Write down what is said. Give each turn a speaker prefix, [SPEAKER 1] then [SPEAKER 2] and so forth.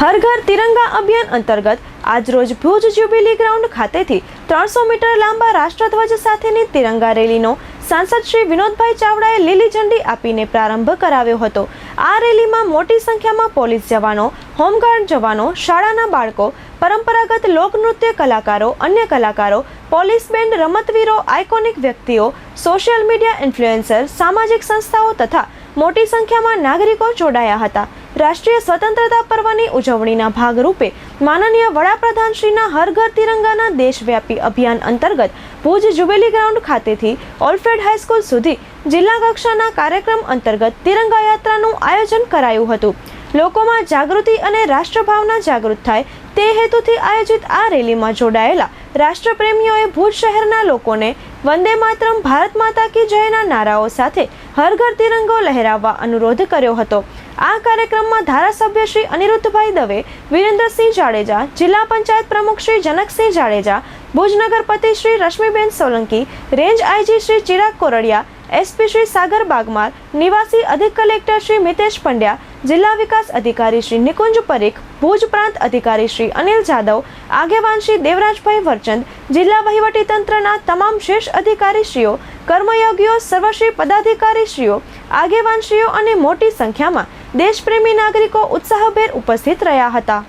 [SPEAKER 1] હર ઘર તિરંગા અભિયાન અંતર્ગત આજરોજ ભુજ જ્યુબિલી ગ્રાઉન્ડ ખાતેથી ત્રણસો મીટર લાંબા રાષ્ટ્રધ્વજ સાથેની તિરંગા રેલીનો સાંસદ શ્રી વિનોદભાઈ ચાવડાએ લીલી ઝંડી આપીને પ્રારંભ કરાવ્યો હતો. આ રેલીમાં મોટી સંખ્યામાં પોલીસ જવાનો, હોમગાર્ડ જવાનો, શાળાના બાળકો, પરંપરાગત લોકનૃત્ય કલાકારો, અન્ય કલાકારો, પોલીસ બેન્ડ રમતવીરો, આઇકોનિક વ્યક્તિઓ, સોશિયલ મીડિયા ઇન્ફ્લુએન્સર, સામાજિક સંસ્થાઓ તથા મોટી સંખ્યામાં નાગરિકો જોડાયા હતા. રાષ્ટ્રીય સ્વતંત્રતા પર્વની ઉજવણીના ભાગરૂપે માનનીય વડાપ્રધાન શ્રીના હર ઘર તિરંગાના દેશવ્યાપી અભિયાન અંતર્ગત ભુજ જુબેલી ગ્રાઉન્ડ ખાતેથી ઓલ્ફેડ હાઈસ્કૂલ સુધી જિલ્લા કક્ષાના કાર્યક્રમ અંતર્ગત તિરંગા યાત્રાનું આયોજન કરાયું હતું. લોકોમાં જાગૃતિ અને રાષ્ટ્રભાવના જાગૃત થાય તે હેતુથી આયોજિત આ રેલીમાં જોડાયેલા રાષ્ટ્રપ્રેમીઓએ ભુજ શહેરના લોકોને વંદે માતરમ ભારત માતા કી જયના નારાઓ સાથે હર ઘર તિરંગો લહેરાવવા અનુરોધ કર્યો હતો. આ કાર્યક્રમમાં ધારાસભ્ય શ્રી અનિરુદ્ધભાઈ દવે, વિરેન્દ્રસિંહ જાડેજા, જિલ્લા પંચાયત પ્રમુખ Shri Janaksinh Jadeja, Bhuj નગરપતિ Shri Rashmiben Solanki, range IG Shri Chirag Kordia, SP Shri Sagar Bagmar, નિવાસી અધિક કલેક્ટર શ્રી મિતેશ પંડ્યા, જિલ્લા વિકાસ અધિકારી શ્રી નિકુંજ પરીખ, ભુજ પ્રાંત અધિકારી શ્રી અનિલ જાદવ આગેવાન શ્રી દેવરાજભાઈ વરચંદ, જિલ્લા વહીવટીતંત્રના તમામ શીર્ષ અધિકારીશ્રીઓ, કર્મયોગીઓ, સર્વશ્રી પદાધિકારીશ્રીઓ, આગેવાનશ્રીઓ અને મોટી સંખ્યામાં દેશપ્રેમી નાગરિકો ઉત્સાહભેર ઉપસ્થિત રહ્યા હતા.